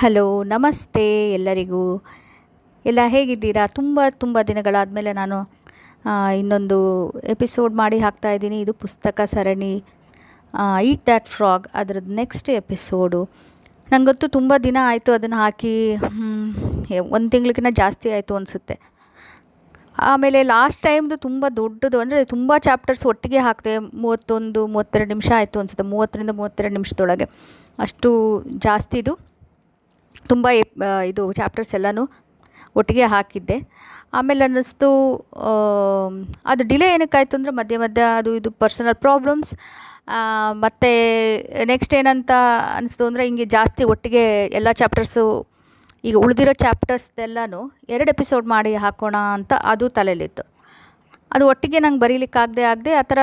Hello, ನಮಸ್ತೆ ಎಲ್ಲರಿಗೂ. ಎಲ್ಲ ಹೇಗಿದ್ದೀರಾ? ತುಂಬ ತುಂಬ ದಿನಗಳಾದಮೇಲೆ ನಾನು ಇನ್ನೊಂದು ಎಪಿಸೋಡ್ ಮಾಡಿ ಹಾಕ್ತಾ ಇದ್ದೀನಿ. ಇದು ಪುಸ್ತಕ ಸರಣಿ ಈಟ್ ದ್ಯಾಟ್ ಫ್ರಾಗ್ ಅದ್ರದ್ದು ನೆಕ್ಸ್ಟ್ ಎಪಿಸೋಡು. ನನಗೊತ್ತು ಗೊತ್ತು ತುಂಬ ದಿನ ಆಯಿತು ಅದನ್ನು ಹಾಕಿ ಒಂದು ತಿಂಗಳಿಗಿಂತ ಜಾಸ್ತಿ ಆಯಿತು ಅನಿಸುತ್ತೆ. ಆಮೇಲೆ ಲಾಸ್ಟ್ ಟೈಮ್ದು ತುಂಬ ದೊಡ್ಡದು, ಅಂದರೆ ತುಂಬ ಚಾಪ್ಟರ್ಸ್ ಒಟ್ಟಿಗೆ ಹಾಕಿದೆ, ಮೂವತ್ತೊಂದು, ಮೂವತ್ತೆರಡು ನಿಮಿಷ ಆಯಿತು ಅನಿಸುತ್ತೆ, ಮೂವತ್ತರಿಂದ ಮೂವತ್ತೆರಡು ನಿಮಿಷದೊಳಗೆ. ಅಷ್ಟು ಜಾಸ್ತಿದು. ತುಂಬ ಇದು ಚಾಪ್ಟರ್ಸ್ ಎಲ್ಲನೂ ಒಟ್ಟಿಗೆ ಹಾಕಿದ್ದೆ. ಆಮೇಲೆ ಅನ್ನಿಸ್ತು ಅದು ಡಿಲೇ ಏನಕ್ಕಾಯ್ತು ಅಂದರೆ ಮಧ್ಯೆ ಮಧ್ಯೆ ಅದು ಇದು ಪರ್ಸನಲ್ ಪ್ರಾಬ್ಲಮ್ಸ್ ಮತ್ತು ನೆಕ್ಸ್ಟ್ ಏನಂತ ಅನಿಸ್ತು ಅಂದರೆ ಹಿಂಗೆ ಜಾಸ್ತಿ ಒಟ್ಟಿಗೆ ಎಲ್ಲ ಚಾಪ್ಟರ್ಸು ಈಗ ಉಳಿದಿರೋ ಚಾಪ್ಟರ್ಸ್ದೆಲ್ಲನೂ ಎರಡು ಎಪಿಸೋಡ್ ಮಾಡಿ ಹಾಕೋಣ ಅಂತ ಅದು ತಲೆಯಲ್ಲಿತ್ತು. ಅದು ಒಟ್ಟಿಗೆ ನಂಗೆ ಬರೀಲಿಕ್ಕಾಗದೆ ಆಗದೆ ಆ ಥರ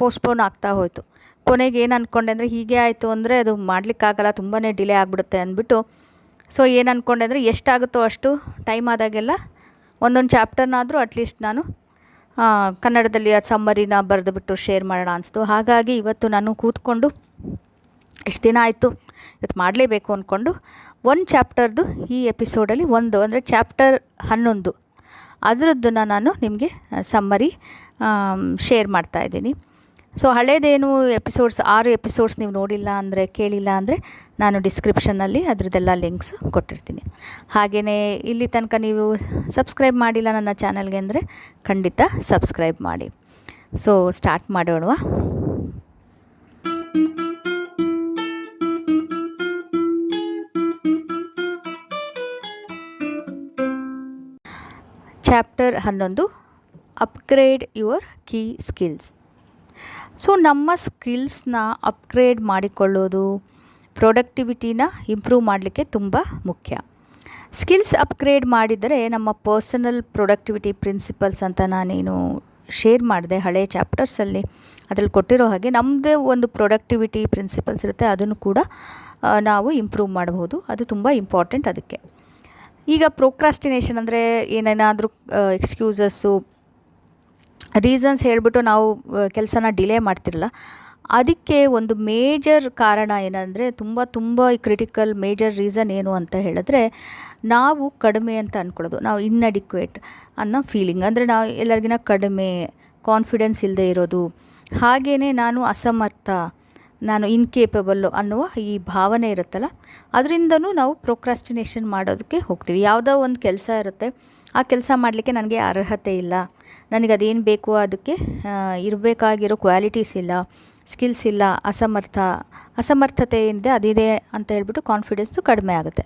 ಪೋಸ್ಟ್ಪೋನ್ ಆಗ್ತಾ ಹೋಯಿತು. ಕೊನೆಗೆ ಏನು ಅಂದ್ಕೊಂಡೆ ಅಂದರೆ ಹೀಗೆ ಆಯಿತು ಅಂದರೆ ಅದು ಮಾಡಲಿಕ್ಕಾಗಲ್ಲ ತುಂಬಾ ಡಿಲೇ ಆಗಿಬಿಡುತ್ತೆ ಅಂದ್ಬಿಟ್ಟು ಸೊ ಏನು ಅಂದ್ಕೊಂಡೆ ಅಂದರೆ ಎಷ್ಟಾಗುತ್ತೋ ಅಷ್ಟು ಟೈಮ್ ಆದಾಗೆಲ್ಲ ಒಂದೊಂದು ಚಾಪ್ಟರ್ನಾದರೂ ಅಟ್ಲೀಸ್ಟ್ ನಾನು ಕನ್ನಡದಲ್ಲಿ ಅದು ಸಮ್ಮರಿನ ಬರೆದುಬಿಟ್ಟು ಶೇರ್ ಮಾಡೋಣ ಅನಿಸ್ತು. ಹಾಗಾಗಿ ಇವತ್ತು ನಾನು ಕೂತ್ಕೊಂಡು ಎಷ್ಟು ದಿನ ಆಯಿತು ಇವತ್ತು ಮಾಡಲೇಬೇಕು ಅಂದ್ಕೊಂಡು ಒಂದು ಚಾಪ್ಟರ್ದು ಈ ಎಪಿಸೋಡಲ್ಲಿ ಒಂದು, ಅಂದರೆ ಚಾಪ್ಟರ್ ಹನ್ನೊಂದು. ಅದರದ್ದನ್ನು ನಾನು ನಿಮಗೆ ಸಮ್ಮರಿ ಶೇರ್ ಮಾಡ್ತಾ ಇದ್ದೀನಿ. ಸೊ ಹಳೇದೇನು ಎಪಿಸೋಡ್ಸ್ ಆರು ಎಪಿಸೋಡ್ಸ್ ನೀವು ನೋಡಿಲ್ಲ ಅಂದರೆ, ಕೇಳಿಲ್ಲ ಅಂದರೆ, ನಾನು ಡಿಸ್ಕ್ರಿಪ್ಷನ್ನಲ್ಲಿ ಅದರದ್ದೆಲ್ಲ ಲಿಂಕ್ಸ್ ಕೊಟ್ಟಿರ್ತೀನಿ. ಹಾಗೆಯೇ ಇಲ್ಲಿ ತನಕ ನೀವು ಸಬ್ಸ್ಕ್ರೈಬ್ ಮಾಡಿಲ್ಲ ನನ್ನ ಚಾನಲ್ಗೆ ಅಂದರೆ, ಖಂಡಿತ ಸಬ್ಸ್ಕ್ರೈಬ್ ಮಾಡಿ. ಸೊ ಸ್ಟಾರ್ಟ್ ಮಾಡೋಣವಾ. ಚಾಪ್ಟರ್ ಹನ್ನೊಂದು upgrade your key skills so ನಮ್ಮ ಸ್ಕಿಲ್ಸ್ನ ಅಪ್ಗ್ರೇಡ್ ಮಾಡಿಕೊಳ್ಳೋದು ಪ್ರೊಡಕ್ಟಿವಿಟಿನ ಇಂಪ್ರೂವ್ ಮಾಡಲಿಕ್ಕೆ ತುಂಬ ಮುಖ್ಯ. ಸ್ಕಿಲ್ಸ್ ಅಪ್ಗ್ರೇಡ್ ಮಾಡಿದರೆ ನಮ್ಮ ಪರ್ಸನಲ್ ಪ್ರೊಡಕ್ಟಿವಿಟಿ ಪ್ರಿನ್ಸಿಪಲ್ಸ್ ಅಂತ ನಾನೇನು ಶೇರ್ ಮಾಡಿದೆ ಹಳೆ ಚಾಪ್ಟರ್ಸಲ್ಲಿ ಅದರಲ್ಲಿ ಕೊಟ್ಟಿರೋ ಹಾಗೆ ನಮ್ಮದೇ ಒಂದು ಪ್ರೊಡಕ್ಟಿವಿಟಿ ಪ್ರಿನ್ಸಿಪಲ್ಸ್ ಇರುತ್ತೆ, ಅದನ್ನು ಕೂಡ ನಾವು ಇಂಪ್ರೂವ್ ಮಾಡಬಹುದು. ಅದು ತುಂಬ ಇಂಪಾರ್ಟೆಂಟ್ ಅದಕ್ಕೆ. ಈಗ ಪ್ರೋಕ್ರಾಸ್ಟಿನೇಷನ್ ಅಂದರೆ ಏನೇನಾದರೂ ಎಕ್ಸ್ಕ್ಯೂಸಸ್ಸು ರೀಸನ್ಸ್ ಹೇಳಿಬಿಟ್ಟು ನಾವು ಕೆಲಸನ ಡಿಲೇ ಮಾಡ್ತಿರಲ್ಲ. ಅದಕ್ಕೆ ಒಂದು ಮೇಜರ್ ಕಾರಣ ಏನಂದರೆ, ತುಂಬ ತುಂಬ ಈ ಕ್ರಿಟಿಕಲ್ ಮೇಜರ್ ರೀಸನ್ ಏನು ಅಂತ ಹೇಳಿದ್ರೆ, ನಾವು ಕಡಿಮೆ ಅಂತ ಅಂದ್ಕೊಳ್ಳೋದು ನಾವು ಇನ್ಅಡಿಕ್ವೇಟ್ ಅನ್ನೋ ಫೀಲಿಂಗ್ ಅಂದರೆ ನಾವು ಎಲ್ಲರಿಗಿನ ಕಡಿಮೆ ಕಾನ್ಫಿಡೆನ್ಸ್ ಇಲ್ಲದೆ ಇರೋದು. ಹಾಗೆಯೇ ನಾನು ಅಸಮರ್ಥ, ನಾನು ಇನ್ಕೇಪಬಲ್ಲು ಅನ್ನುವ ಈ ಭಾವನೆ ಇರುತ್ತಲ್ಲ, ಅದರಿಂದನೂ ನಾವು ಪ್ರೊಕ್ರಾಸ್ಟಿನೇಷನ್ ಮಾಡೋದಕ್ಕೆ ಹೋಗ್ತೀವಿ. ಯಾವುದೋ ಒಂದು ಕೆಲಸ ಇರುತ್ತೆ, ಆ ಕೆಲಸ ಮಾಡಲಿಕ್ಕೆ ನನಗೆ ಅರ್ಹತೆ ಇಲ್ಲ. ನನಗೆ ಅದೇನು ಬೇಕು ಅದಕ್ಕೆ ಇರಬೇಕಾಗಿರೋ ಕ್ವಾಲಿಟೀಸ್ ಇಲ್ಲ ಸ್ಕಿಲ್ಸ್ ಇಲ್ಲ, ಅಸಮರ್ಥ ಅಸಮರ್ಥತೆ ಏನಿದೆ ಅದಿದೆ ಅಂತ ಹೇಳ್ಬಿಟ್ಟು ಕಾನ್ಫಿಡೆನ್ಸು ಕಡಿಮೆ ಆಗುತ್ತೆ.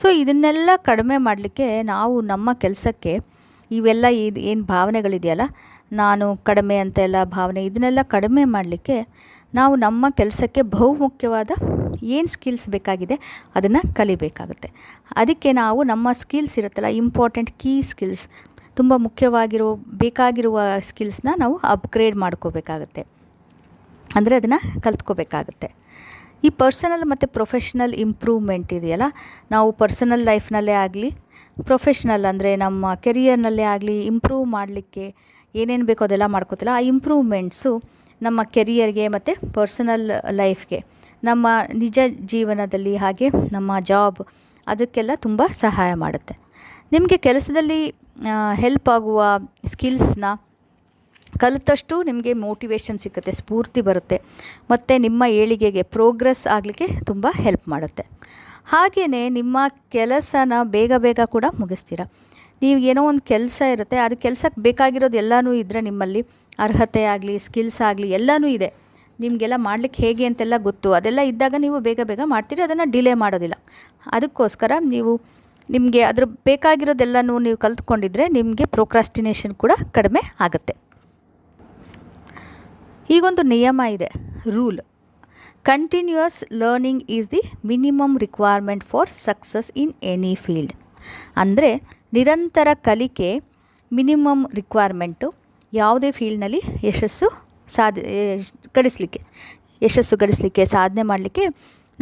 ಸೊ ಇದನ್ನೆಲ್ಲ ಕಡಿಮೆ ಮಾಡಲಿಕ್ಕೆ ನಾವು ನಮ್ಮ ಕೆಲಸಕ್ಕೆ ಇವೆಲ್ಲ ಇದು ಏನು ಭಾವನೆಗಳಿದೆಯಲ್ಲ, ನಾನು ಕಡಿಮೆ ಅಂತ ಎಲ್ಲ ಭಾವನೆ, ಇದನ್ನೆಲ್ಲ ಕಡಿಮೆ ಮಾಡಲಿಕ್ಕೆ ನಾವು ನಮ್ಮ ಕೆಲಸಕ್ಕೆ ಬಹುಮುಖ್ಯವಾದ ಏನು ಸ್ಕಿಲ್ಸ್ ಬೇಕಾಗಿದೆ ಅದನ್ನು ಕಲಿಬೇಕಾಗುತ್ತೆ. ಅದಕ್ಕೆ ನಾವು ನಮ್ಮ ಸ್ಕಿಲ್ಸ್ ಇರುತ್ತಲ್ಲ ಇಂಪಾರ್ಟೆಂಟ್ ಕೀ ಸ್ಕಿಲ್ಸ್ ತುಂಬ ಮುಖ್ಯವಾಗಿರೋ, ಬೇಕಾಗಿರುವ ಸ್ಕಿಲ್ಸ್ನ ನಾವು ಅಪ್ಗ್ರೇಡ್ ಮಾಡ್ಕೋಬೇಕಾಗತ್ತೆ. ಅಂದರೆ ಅದನ್ನು ಕಲ್ತ್ಕೋಬೇಕಾಗತ್ತೆ. ಈ ಪರ್ಸನಲ್ ಮತ್ತು ಪ್ರೊಫೆಷ್ನಲ್ ಇಂಪ್ರೂವ್ಮೆಂಟ್ ಇದೆಯಲ್ಲ, ನಾವು ಪರ್ಸನಲ್ ಲೈಫ್ನಲ್ಲೇ ಆಗಲಿ ಪ್ರೊಫೆಷ್ನಲ್ ಅಂದರೆ ನಮ್ಮ ಕೆರಿಯರ್ನಲ್ಲೇ ಆಗಲಿ ಇಂಪ್ರೂವ್ ಮಾಡಲಿಕ್ಕೆ ಏನೇನು ಬೇಕೋ ಅದೆಲ್ಲ ಮಾಡ್ಕೋತಿಲ್ಲ ಆ ಇಂಪ್ರೂವ್ಮೆಂಟ್ಸು ನಮ್ಮ ಕೆರಿಯರ್ಗೆ ಮತ್ತು ಪರ್ಸನಲ್ ಲೈಫ್ಗೆ ನಮ್ಮ ನಿಜ ಜೀವನದಲ್ಲಿ ಹಾಗೆ ನಮ್ಮ ಜಾಬ್ ಅದಕ್ಕೆಲ್ಲ ತುಂಬ ಸಹಾಯ ಮಾಡುತ್ತೆ. ನಿಮಗೆ ಕೆಲಸದಲ್ಲಿ ಹೆಲ್ಪ್ ಆಗುವ ಸ್ಕಿಲ್ಸ್ನ ಕಲಿತಷ್ಟು ನಿಮಗೆ ಮೋಟಿವೇಶನ್ ಸಿಗುತ್ತೆ, ಸ್ಫೂರ್ತಿ ಬರುತ್ತೆ. ಮತ್ತು ನಿಮ್ಮ ಏಳಿಗೆಗೆ ಪ್ರೋಗ್ರೆಸ್ ಆಗಲಿಕ್ಕೆ ತುಂಬ ಹೆಲ್ಪ್ ಮಾಡುತ್ತೆ. ಹಾಗೆಯೇ ನಿಮ್ಮ ಕೆಲಸನ ಬೇಗ ಬೇಗ ಕೂಡ ಮುಗಿಸ್ತೀರ. ನೀವು ಏನೋ ಒಂದು ಕೆಲಸ ಇರುತ್ತೆ, ಅದು ಕೆಲಸಕ್ಕೆ ಬೇಕಾಗಿರೋದು ಎಲ್ಲನೂ ಇದ್ದರೆ ನಿಮ್ಮಲ್ಲಿ ಅರ್ಹತೆ ಆಗಲಿ ಸ್ಕಿಲ್ಸ್ ಆಗಲಿ ಎಲ್ಲನೂ ಇದೆ. ನಿಮಗೆಲ್ಲ ಮಾಡಲಿಕ್ಕೆ ಹೇಗೆ ಅಂತೆಲ್ಲ ಗೊತ್ತು. ಅದೆಲ್ಲ ಇದ್ದಾಗ ನೀವು ಬೇಗ ಬೇಗ ಮಾಡ್ತೀರಿ, ಅದನ್ನು ಡಿಲೇ ಮಾಡೋದಿಲ್ಲ. ಅದಕ್ಕೋಸ್ಕರ ನೀವು ನಿಮಗೆ ಅದ್ರ ಬೇಕಾಗಿರೋದೆಲ್ಲನೂ ನೀವು ಕಲ್ತ್ಕೊಂಡಿದ್ರೆ ನಿಮಗೆ ಪ್ರೋಕ್ರಾಸ್ಟಿನೇಷನ್ ಕೂಡ ಕಡಿಮೆ ಆಗುತ್ತೆ. ಈಗೊಂದು ನಿಯಮ ಇದೆ, rule. Continuous learning is the minimum requirement for success in any field ಅಂದರೆ ನಿರಂತರ ಕಲಿಕೆ ಮಿನಿಮಮ್ ರಿಕ್ವೈರ್ಮೆಂಟು ಯಾವುದೇ ಫೀಲ್ಡ್ನಲ್ಲಿ ಯಶಸ್ಸು ಸಾಧ ಗಳಿಸಲಿಕ್ಕೆ, ಯಶಸ್ಸು ಗಳಿಸಲಿಕ್ಕೆ, ಸಾಧನೆ ಮಾಡಲಿಕ್ಕೆ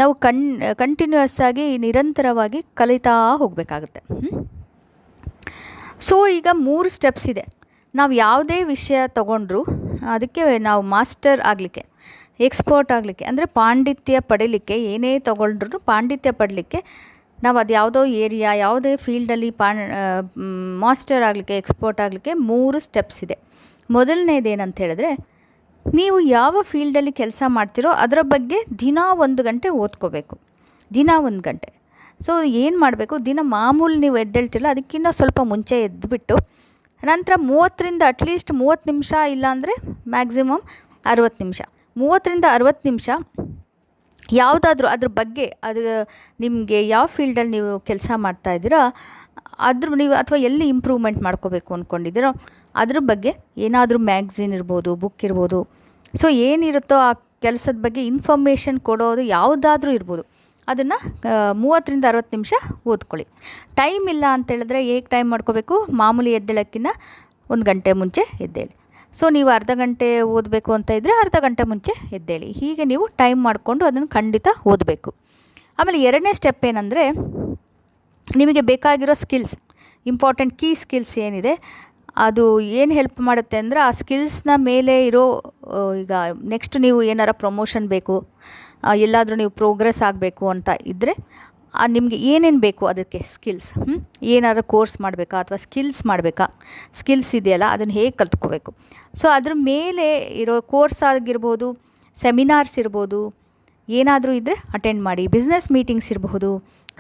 ನಾವು ಕಣ್ ಕಂಟಿನ್ಯೂಯಸ್ ಆಗಿ ನಿರಂತರವಾಗಿ ಕಲಿತಾ ಹೋಗಬೇಕಾಗುತ್ತೆ. ಸೊ ಈಗ ಮೂರು ಸ್ಟೆಪ್ಸ್ ಇದೆ. ನಾವು ಯಾವುದೇ ವಿಷಯ ತಗೊಂಡ್ರು ಅದಕ್ಕೆ ನಾವು ಮಾಸ್ಟರ್ ಆಗಲಿಕ್ಕೆ ಎಕ್ಸ್ಪರ್ಟ್ ಆಗಲಿಕ್ಕೆ, ಅಂದರೆ ಪಾಂಡಿತ್ಯ ಪಡೀಲಿಕ್ಕೆ, ಏನೇ ತಗೊಂಡ್ರು ಪಾಂಡಿತ್ಯ ಪಡಲಿಕ್ಕೆ ನಾವು ಅದು ಯಾವುದೋ ಏರಿಯಾ ಯಾವುದೇ ಫೀಲ್ಡಲ್ಲಿ ಪಾ ಮಾಸ್ಟರ್ ಆಗಲಿಕ್ಕೆ ಎಕ್ಸ್ಪರ್ಟ್ ಆಗಲಿಕ್ಕೆ ಮೂರು ಸ್ಟೆಪ್ಸ್ ಇದೆ. ಮೊದಲನೇದೇನಂತ ಹೇಳಿದ್ರೆ ನೀವು ಯಾವ ಫೀಲ್ಡಲ್ಲಿ ಕೆಲಸ ಮಾಡ್ತೀರೋ ಅದರ ಬಗ್ಗೆ ದಿನ ಒಂದು ಗಂಟೆ ಓದ್ಕೋಬೇಕು. ದಿನ ಒಂದು ಗಂಟೆ. ಸೊ, ಏನು ಮಾಡಬೇಕು? ದಿನ ಮಾಮೂಲಿ ನೀವು ಎದ್ದೇಳ್ತಿರಲ್ಲ ಅದಕ್ಕಿಂತ ಸ್ವಲ್ಪ ಮುಂಚೆ ಎದ್ದುಬಿಟ್ಟು ನಂತರ ಮೂವತ್ತರಿಂದ ಅಟ್ಲೀಸ್ಟ್ ಮೂವತ್ತು ನಿಮಿಷ ಇಲ್ಲಾಂದರೆ ಮ್ಯಾಕ್ಸಿಮಮ್ ಅರುವತ್ತು ನಿಮಿಷ. ಮೂವತ್ತರಿಂದ ಅರವತ್ತು ನಿಮಿಷ ಯಾವುದಾದ್ರೂ ಅದ್ರ ಬಗ್ಗೆ, ಅದು ನಿಮಗೆ ಯಾವ ಫೀಲ್ಡಲ್ಲಿ ನೀವು ಕೆಲಸ ಮಾಡ್ತಾ ಇದ್ದೀರೋ, ಅದ್ರ ನೀವು ಅಥವಾ ಎಲ್ಲಿ ಇಂಪ್ರೂವ್ಮೆಂಟ್ ಮಾಡ್ಕೋಬೇಕು ಅಂದ್ಕೊಂಡಿದ್ದೀರೋ ಅದ್ರ ಬಗ್ಗೆ ಏನಾದರೂ ಮ್ಯಾಗ್ಝಿನ್ ಇರ್ಬೋದು, ಬುಕ್ ಇರ್ಬೋದು. ಸೊ ಏನಿರುತ್ತೋ ಆ ಕೆಲಸದ ಬಗ್ಗೆ ಇನ್ಫಾರ್ಮೇಷನ್ ಕೊಡೋದು ಯಾವುದಾದ್ರೂ ಇರ್ಬೋದು. ಅದನ್ನು ಮೂವತ್ತರಿಂದ ಅರವತ್ತು ನಿಮಿಷ ಓದ್ಕೊಳ್ಳಿ. ಟೈಮ್ ಇಲ್ಲ ಅಂತೇಳಿದ್ರೆ ಹೇಗೆ ಟೈಮ್ ಮಾಡ್ಕೋಬೇಕು? ಮಾಮೂಲಿ ಎದ್ದೇಳಕ್ಕಿಂತ ಒಂದು ಗಂಟೆ ಮುಂಚೆ ಎದ್ದೇಳಿ. ಸೊ ನೀವು ಅರ್ಧ ಗಂಟೆ ಓದಬೇಕು ಅಂತ ಇದ್ದರೆ ಅರ್ಧ ಗಂಟೆ ಮುಂಚೆ ಎದ್ದೇಳಿ. ಹೀಗೆ ನೀವು ಟೈಮ್ ಮಾಡಿಕೊಂಡು ಅದನ್ನು ಖಂಡಿತ ಓದಬೇಕು. ಆಮೇಲೆ ಎರಡನೇ ಸ್ಟೆಪ್ ಏನಂದರೆ, ನಿಮಗೆ ಬೇಕಾಗಿರೋ ಸ್ಕಿಲ್ಸ್, ಇಂಪಾರ್ಟೆಂಟ್ ಕೀ ಸ್ಕಿಲ್ಸ್ ಏನಿದೆ ಅದು ಏನು ಹೆಲ್ಪ್ ಮಾಡುತ್ತೆ ಅಂದರೆ ಆ ಸ್ಕಿಲ್ಸ್ನ ಮೇಲೆ ಇರೋ ಈಗ ನೆಕ್ಸ್ಟ್ ನೀವು ಏನಾರ ಪ್ರಮೋಷನ್ ಬೇಕು ಎಲ್ಲಾದರೂ ನೀವು ಪ್ರೋಗ್ರೆಸ್ ಆಗಬೇಕು ಅಂತ ಇದ್ದರೆ ನಿಮಗೆ ಏನೇನು ಬೇಕು ಅದಕ್ಕೆ ಸ್ಕಿಲ್ಸ್ ಏನಾರು ಕೋರ್ಸ್ ಮಾಡಬೇಕಾ ಅಥವಾ ಸ್ಕಿಲ್ಸ್ ಮಾಡಬೇಕಾ? ಸ್ಕಿಲ್ಸ್ ಇದೆಯಲ್ಲ, ಅದನ್ನು ಹೇಗೆ ಕಲ್ತ್ಕೋಬೇಕು? ಸೊ ಅದ್ರ ಮೇಲೆ ಇರೋ ಕೋರ್ಸ್ ಆಗಿರ್ಬೋದು ಸೆಮಿನಾರ್ಸ್ ಇರ್ಬೋದು, ಏನಾದರೂ ಇದ್ದರೆ ಅಟೆಂಡ್ ಮಾಡಿ. ಬಿಸ್ನೆಸ್ ಮೀಟಿಂಗ್ಸ್ ಇರಬಹುದು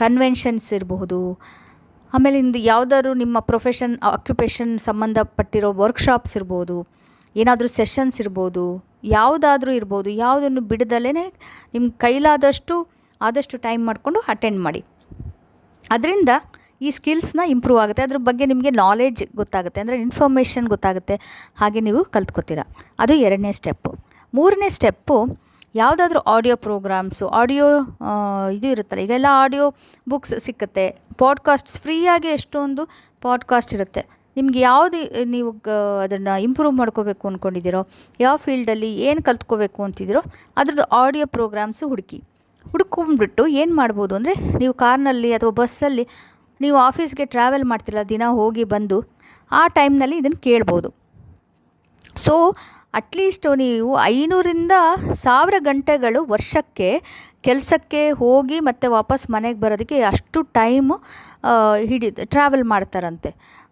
ಕನ್ವೆನ್ಷನ್ಸ್ ಇರಬಹುದು ಆಮೇಲೆ ಇಂದು ಯಾವುದಾದ್ರು ನಿಮ್ಮ ಪ್ರೊಫೆಷನ್ ಆಕ್ಯುಪೇಷನ್ ಸಂಬಂಧಪಟ್ಟಿರೋ ವರ್ಕ್ಶಾಪ್ಸ್ ಇರ್ಬೋದು, ಏನಾದರೂ ಸೆಷನ್ಸ್ ಇರ್ಬೋದು, ಯಾವುದಾದ್ರೂ ಇರ್ಬೋದು, ಯಾವುದನ್ನು ಬಿಡದಲೇ ನಿಮ್ಮ ಕೈಲಾದಷ್ಟು, ಆದಷ್ಟು ಟೈಮ್ ಮಾಡಿಕೊಂಡು ಅಟೆಂಡ್ ಮಾಡಿ. ಅದರಿಂದ ಈ ಸ್ಕಿಲ್ಸ್ನ ಇಂಪ್ರೂವ್ ಆಗುತ್ತೆ. ಅದ್ರ ಬಗ್ಗೆ ನಿಮಗೆ ನಾಲೆಜ್ ಗೊತ್ತಾಗುತ್ತೆ. ಅಂದರೆ ಇನ್ಫಾರ್ಮೇಷನ್ ಗೊತ್ತಾಗುತ್ತೆ. ಹಾಗೆ ನೀವು ಕಲ್ತ್ಕೋತೀರ. ಅದು ಎರಡನೇ ಸ್ಟೆಪ್ಪು ಮೂರನೇ ಸ್ಟೆಪ್ಪು ಯಾವುದಾದ್ರೂ ಆಡಿಯೋ ಪ್ರೋಗ್ರಾಮ್ಸು ಆಡಿಯೋ ಇದು ಇರುತ್ತಲ್ಲ, ಈಗೆಲ್ಲ ಆಡಿಯೋ ಬುಕ್ಸ್ ಸಿಕ್ಕುತ್ತೆ. ಪಾಡ್ಕಾಸ್ಟ್ಸ್ ಫ್ರೀಯಾಗಿ ಎಷ್ಟೊಂದು ಪಾಡ್ಕಾಸ್ಟ್ ಇರುತ್ತೆ. ನಿಮ್ಗೆ ಯಾವುದು, ನೀವು ಅದನ್ನು ಇಂಪ್ರೂವ್ ಮಾಡ್ಕೋಬೇಕು ಅಂದ್ಕೊಂಡಿದ್ದೀರೋ ಯಾವ ಫೀಲ್ಡಲ್ಲಿ ಏನು ಕಲ್ತ್ಕೋಬೇಕು ಅಂತಿದ್ದೀರೋ, ಅದ್ರದ್ದು ಆಡಿಯೋ ಪ್ರೋಗ್ರಾಮ್ಸು ಹುಡುಕಿ. ಹುಡ್ಕೊಂಡ್ಬಿಟ್ಟು ಏನು ಮಾಡ್ಬೋದು ಅಂದರೆ, ನೀವು ಕಾರ್ನಲ್ಲಿ ಅಥವಾ ಬಸ್ಸಲ್ಲಿ ನೀವು ಆಫೀಸ್ಗೆ ಟ್ರಾವೆಲ್ ಮಾಡ್ತಿರಲ್ಲ, ದಿನ ಹೋಗಿ ಬಂದು, ಆ ಟೈಮ್ನಲ್ಲಿ ಇದನ್ನು ಕೇಳ್ಬೋದು. ಸೊ ಅಟ್ಲೀಸ್ಟ್ ನೀವು ಐನೂರಿಂದ ಸಾವಿರ ಗಂಟೆಗಳು ವರ್ಷಕ್ಕೆ ಕೆಲಸಕ್ಕೆ ಹೋಗಿ ಮತ್ತು ವಾಪಸ್ ಮನೆಗೆ ಬರೋದಕ್ಕೆ ಅಷ್ಟು ಟೈಮು ಹಿಡಿ ಟ್ರಾವೆಲ್ ಮಾಡ್ತಾರಂತೆ.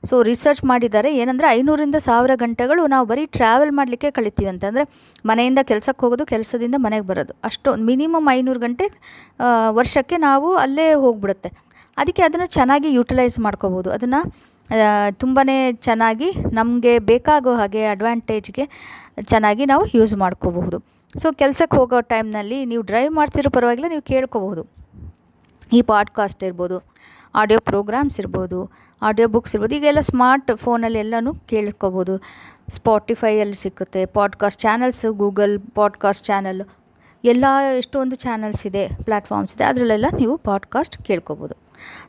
ಸೊ ರಿಸರ್ಚ್ ಮಾಡಿದ್ದಾರೆ, ಏನಂದರೆ ಐನೂರಿಂದ ಸಾವಿರ ಗಂಟೆಗಳು ನಾವು ಬರೀ ಟ್ರಾವೆಲ್ ಮಾಡಲಿಕ್ಕೆ ಕಳಿತೀವಂತೆ. ಅಂದರೆ ಮನೆಯಿಂದ ಕೆಲಸಕ್ಕೆ ಹೋಗೋದು, ಕೆಲಸದಿಂದ ಮನೆಗೆ ಬರೋದು. ಅಷ್ಟು, ಮಿನಿಮಮ್ ಐನೂರು ಗಂಟೆ ವರ್ಷಕ್ಕೆ ನಾವು ಅಲ್ಲೇ ಹೋಗ್ಬಿಡುತ್ತೆ. ಅದಕ್ಕೆ ಅದನ್ನು ಚೆನ್ನಾಗಿ ಯೂಟಿಲೈಸ್ ಮಾಡ್ಕೋಬೋದು. ಅದನ್ನು ತುಂಬಾ ಚೆನ್ನಾಗಿ ನಮಗೆ ಬೇಕಾಗೋ ಹಾಗೆ ಅಡ್ವಾಂಟೇಜ್ಗೆ ಚೆನ್ನಾಗಿ ನಾವು ಯೂಸ್ ಮಾಡ್ಕೋಬಹುದು. ಸೊ ಕೆಲಸಕ್ಕೆ ಹೋಗೋ ಟೈಮ್ನಲ್ಲಿ ನೀವು ಡ್ರೈವ್ ಮಾಡ್ತಿರೋ ಪರವಾಗಿಲ್ಲ, ನೀವು ಕೇಳ್ಕೋಬಹುದು. ಈ ಪಾಡ್ಕಾಸ್ಟ್ ಇರ್ಬೋದು ಆಡಿಯೋ ಪ್ರೋಗ್ರಾಮ್ಸ್ ಇರ್ಬೋದು ಆಡಿಯೋ ಬುಕ್ಸ್ ಇರ್ಬೋದು, ಈಗೆಲ್ಲ ಸ್ಮಾರ್ಟ್ ಫೋನಲ್ಲಿ ಎಲ್ಲನೂ ಕೇಳ್ಕೋಬೋದು ಸ್ಪಾಟಿಫೈಯಲ್ಲಿ ಸಿಕ್ಕುತ್ತೆ podcast channels Google podcast channel ಎಲ್ಲ ಎಷ್ಟೊಂದು ಚಾನಲ್ಸ್ ಇದೆ ಪ್ಲ್ಯಾಟ್ಫಾರ್ಮ್ಸ್ ಇದೆ, ಅದರಲ್ಲೆಲ್ಲ ನೀವು ಪಾಡ್ಕಾಸ್ಟ್ ಕೇಳ್ಕೋಬೋದು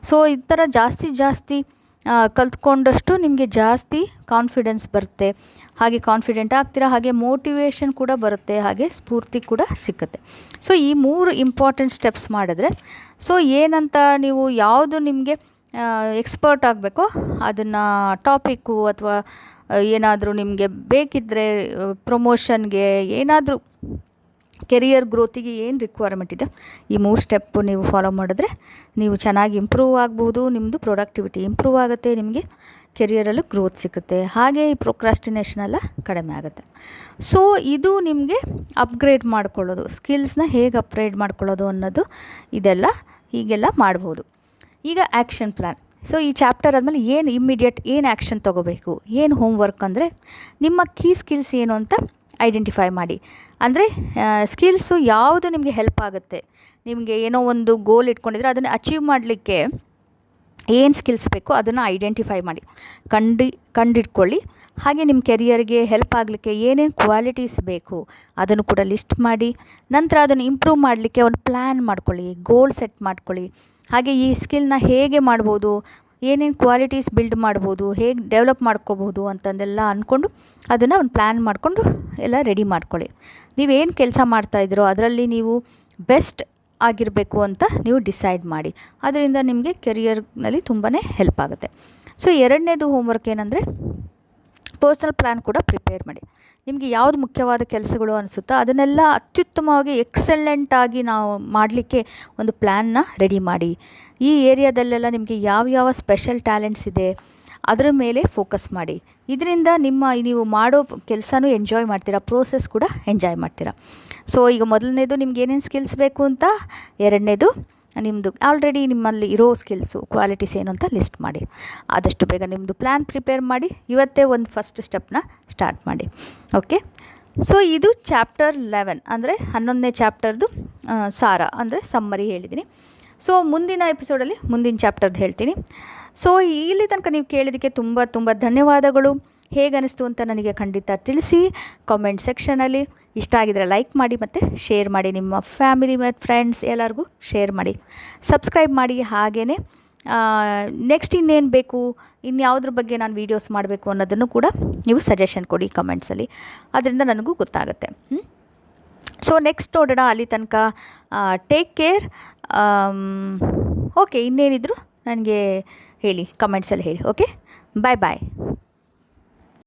ಸೊ ಈ ಥರ ಜಾಸ್ತಿ ಜಾಸ್ತಿ ಕಲ್ತ್ಕೊಂಡಷ್ಟು ನಿಮಗೆ ಜಾಸ್ತಿ ಕಾನ್ಫಿಡೆನ್ಸ್ ಬರುತ್ತೆ. ಹಾಗೆ ಕಾನ್ಫಿಡೆಂಟ್ ಆಗ್ತೀರಾ, ಹಾಗೆ ಮೋಟಿವೇಶನ್ ಕೂಡ ಬರುತ್ತೆ, ಹಾಗೆ ಸ್ಫೂರ್ತಿ ಕೂಡ ಸಿಕ್ಕುತ್ತೆ. ಸೊ ಈ ಮೂರು ಇಂಪಾರ್ಟೆಂಟ್ ಸ್ಟೆಪ್ಸ್ ಮಾಡಿದ್ರೆ ಸೊ ಏನಂತ ನೀವು ಯಾವುದು ನಿಮಗೆ ಎಕ್ಸ್ಪರ್ಟ್ ಆಗಬೇಕೋ ಅದನ್ನು ಟಾಪಿಕ್ಕು ಅಥವಾ ಏನಾದರೂ ನಿಮಗೆ ಬೇಕಿದ್ದರೆ ಪ್ರಮೋಷನ್ಗೆ ಏನಾದರೂ ಕೆರಿಯರ್ ಗ್ರೋತಿಗೆ ಏನು ರಿಕ್ವೈರ್ಮೆಂಟ್ ಇದೆ? ಈ ಮೂರು ಸ್ಟೆಪ್ಪು ನೀವು ಫಾಲೋ ಮಾಡಿದ್ರೆ ನೀವು ಚೆನ್ನಾಗಿ ಇಂಪ್ರೂವ್ ಆಗ್ಬೋದು ನಿಮ್ಮದು ಪ್ರೊಡಕ್ಟಿವಿಟಿ ಇಂಪ್ರೂವ್ ಆಗುತ್ತೆ, ನಿಮಗೆ ಕೆರಿಯರಲ್ಲೂ ಗ್ರೋತ್ ಸಿಗುತ್ತೆ. ಹಾಗೆ ಈ ಪ್ರೊಕ್ರಾಸ್ಟಿನೇಷನ್ ಎಲ್ಲ ಕಡಿಮೆ ಆಗುತ್ತೆ. ಸೊ ಇದು ನಿಮಗೆ ಅಪ್ಗ್ರೇಡ್ ಮಾಡ್ಕೊಳ್ಳೋದು ಸ್ಕಿಲ್ಸ್ನ ಹೇಗೆ ಅಪ್ಗ್ರೇಡ್ ಮಾಡ್ಕೊಳ್ಳೋದು ಅನ್ನೋದು ಇದೆಲ್ಲ ಹೀಗೆಲ್ಲ ಮಾಡ್ಬೋದು. ಈಗ ಆ್ಯಕ್ಷನ್ ಪ್ಲ್ಯಾನ್ ಸೊ ಈ ಚಾಪ್ಟರ್ ಆದಮೇಲೆ ಏನು ಇಮ್ಮಿಡಿಯೇಟ್ ಏನು ಆ್ಯಕ್ಷನ್ ತೊಗೋಬೇಕು, ಏನು ಹೋಮ್ವರ್ಕ್ ಅಂದರೆ ನಿಮ್ಮ ಕೀ ಸ್ಕಿಲ್ಸ್ ಏನು ಅಂತ ಐಡೆಂಟಿಫೈ ಮಾಡಿ. ಅಂದರೆ ಸ್ಕಿಲ್ಸು ಯಾವುದು ನಿಮಗೆ ಹೆಲ್ಪ್ ಆಗುತ್ತೆ? ನಿಮಗೆ ಏನೋ ಒಂದು ಗೋಲ್ ಇಟ್ಕೊಂಡಿದ್ರೆ ಅದನ್ನು ಅಚೀವ್ ಮಾಡಲಿಕ್ಕೆ ಏನು ಸ್ಕಿಲ್ಸ್ ಬೇಕೋ ಅದನ್ನು ಐಡೆಂಟಿಫೈ ಮಾಡಿ. ಕಂಡು, ಕಂಡಿಟ್ಕೊಳ್ಳಿ. ಹಾಗೆ ನಿಮ್ಮ ಕೆರಿಯರ್ಗೆ ಹೆಲ್ಪ್ ಆಗಲಿಕ್ಕೆ ಏನೇನು ಕ್ವಾಲಿಟೀಸ್ ಬೇಕು ಅದನ್ನು ಕೂಡ ಲಿಸ್ಟ್ ಮಾಡಿ. ನಂತರ ಅದನ್ನು ಇಂಪ್ರೂವ್ ಮಾಡಲಿಕ್ಕೆ ಒಂದು ಪ್ಲ್ಯಾನ್ ಮಾಡ್ಕೊಳ್ಳಿ ಗೋಲ್ ಸೆಟ್ ಮಾಡ್ಕೊಳ್ಳಿ. ಹಾಗೆ ಈ ಸ್ಕಿಲ್ನ ಹೇಗೆ ಮಾಡ್ಬೋದು? ಏನೇನು ಕ್ವಾಲಿಟೀಸ್ ಬಿಲ್ಡ್ ಮಾಡ್ಬೋದು, ಹೇಗೆ ಡೆವಲಪ್ ಮಾಡ್ಕೋಬೋದು ಅಂತಂದೆಲ್ಲ ಅಂದ್ಕೊಂಡು ಅದನ್ನು ಒಂದು ಪ್ಲ್ಯಾನ್ ಮಾಡಿಕೊಂಡು ಎಲ್ಲ ರೆಡಿ ಮಾಡ್ಕೊಳ್ಳಿ. ನೀವೇನು ಕೆಲಸ ಮಾಡ್ತಾಯಿದ್ದೀರೋ ಅದರಲ್ಲಿ ನೀವು ಬೆಸ್ಟ್ ಆಗಿರಬೇಕು ಅಂತ ನೀವು ಡಿಸೈಡ್ ಮಾಡಿ. ಅದರಿಂದ ನಿಮಗೆ ಕೆರಿಯರ್ನಲ್ಲಿ ತುಂಬಾ ಹೆಲ್ಪ್ ಆಗುತ್ತೆ. ಸೊ ಎರಡನೇದು ಹೋಮ್ವರ್ಕ್ ಏನಂದರೆ ಪರ್ಸ್ನಲ್ ಪ್ಲ್ಯಾನ್ ಕೂಡ ಪ್ರಿಪೇರ್ ಮಾಡಿ. ನಿಮಗೆ ಯಾವುದು ಮುಖ್ಯವಾದ ಕೆಲಸಗಳು ಅನಿಸುತ್ತೋ ಅದನ್ನೆಲ್ಲ ಅತ್ಯುತ್ತಮವಾಗಿ ಎಕ್ಸಲೆಂಟಾಗಿ ನಾವು ಮಾಡಲಿಕ್ಕೆ ಒಂದು ಪ್ಲ್ಯಾನ್ನ ರೆಡಿ ಮಾಡಿ. ಈ ಏರಿಯಾದಲ್ಲೆಲ್ಲ ನಿಮಗೆ ಯಾವ ಯಾವ ಸ್ಪೆಷಲ್ ಟ್ಯಾಲೆಂಟ್ಸ್ ಇದೆ, ಅದರ ಮೇಲೆ ಫೋಕಸ್ ಮಾಡಿ. ಇದರಿಂದ ನಿಮ್ಮ ನೀವು ಮಾಡೋ ಕೆಲಸನೂ ಎಂಜಾಯ್ ಮಾಡ್ತೀರಾ ಪ್ರೋಸೆಸ್ ಕೂಡ ಎಂಜಾಯ್ ಮಾಡ್ತೀರಾ. ಸೊ ಈಗ ಮೊದಲನೇದು ನಿಮ್ಗೆ ಏನೇನು ಸ್ಕಿಲ್ಸ್ ಬೇಕು ಅಂತ, ಎರಡನೇದು ನಿಮ್ಮದು ಆಲ್ರೆಡಿ ನಿಮ್ಮಲ್ಲಿ ಇರೋ ಸ್ಕಿಲ್ಸು ಕ್ವಾಲಿಟೀಸ್ ಏನು ಅಂತ ಲಿಸ್ಟ್ ಮಾಡಿ. ಆದಷ್ಟು ಬೇಗ ನಿಮ್ಮದು ಪ್ಲ್ಯಾನ್ ಪ್ರಿಪೇರ್ ಮಾಡಿ, ಇವತ್ತೇ ಒಂದು ಫಸ್ಟ್ ಸ್ಟೆಪ್ನ ಸ್ಟಾರ್ಟ್ ಮಾಡಿ. ಓಕೆ ಸೊ ಇದು ಚಾಪ್ಟರ್ ಲೆವೆನ್ ಅಂದರೆ ಹನ್ನೊಂದನೇ ಚಾಪ್ಟರ್ದು ಸಾರ ಅಂದರೆ ಸಮ್ಮರಿ ಹೇಳಿದ್ದೀನಿ ಸೊ ಮುಂದಿನ ಎಪಿಸೋಡಲ್ಲಿ ಮುಂದಿನ ಚಾಪ್ಟರ್ದು ಹೇಳ್ತೀನಿ. ಸೊ ಇಲ್ಲಿ ತನಕ ನೀವು ಕೇಳಿದ್ದಕ್ಕೆ ತುಂಬ ತುಂಬ ಧನ್ಯವಾದಗಳು. ಹೇಗೆ ಅಂತ ನನಗೆ ಖಂಡಿತ ತಿಳಿಸಿ. ಕಾಮೆಂಟ್ ಸೆಕ್ಷನಲ್ಲಿ ಇಷ್ಟ ಆಗಿದ್ರೆ ಲೈಕ್ ಮಾಡಿ ಮತ್ತು ಶೇರ್ ಮಾಡಿ. ನಿಮ್ಮ ಫ್ಯಾಮಿಲಿ ಮತ್ತು ಫ್ರೆಂಡ್ಸ್ ಎಲ್ಲರಿಗೂ ಶೇರ್ ಮಾಡಿ. ಸಬ್ಸ್ಕ್ರೈಬ್ ಮಾಡಿ ಹಾಗೆಯೇ ನೆಕ್ಸ್ಟ್ ಇನ್ನೇನು ಬೇಕು? ಇನ್ಯಾವುದ್ರ ಬಗ್ಗೆ ನಾನು ವೀಡಿಯೋಸ್ ಮಾಡಬೇಕು ಅನ್ನೋದನ್ನು ಕೂಡ ನೀವು ಸಜೆಷನ್ ಕೊಡಿ ಕಮೆಂಟ್ಸಲ್ಲಿ ಅದರಿಂದ ನನಗೂ ಗೊತ್ತಾಗುತ್ತೆ. ಸೊ ನೆಕ್ಸ್ಟ್ ನೋಡೋಣ ಅಲ್ಲಿ ತನಕ. ಟೇಕ್ ಕೇರ್ ಓಕೆ ಇನ್ನೇನಿದ್ರು ನನಗೆ ಹೇಳಿ ಕಮೆಂಟ್ಸಲ್ಲಿ ಹೇಳಿ ಓಕೆ ಬಾಯ್ ಬಾಯ್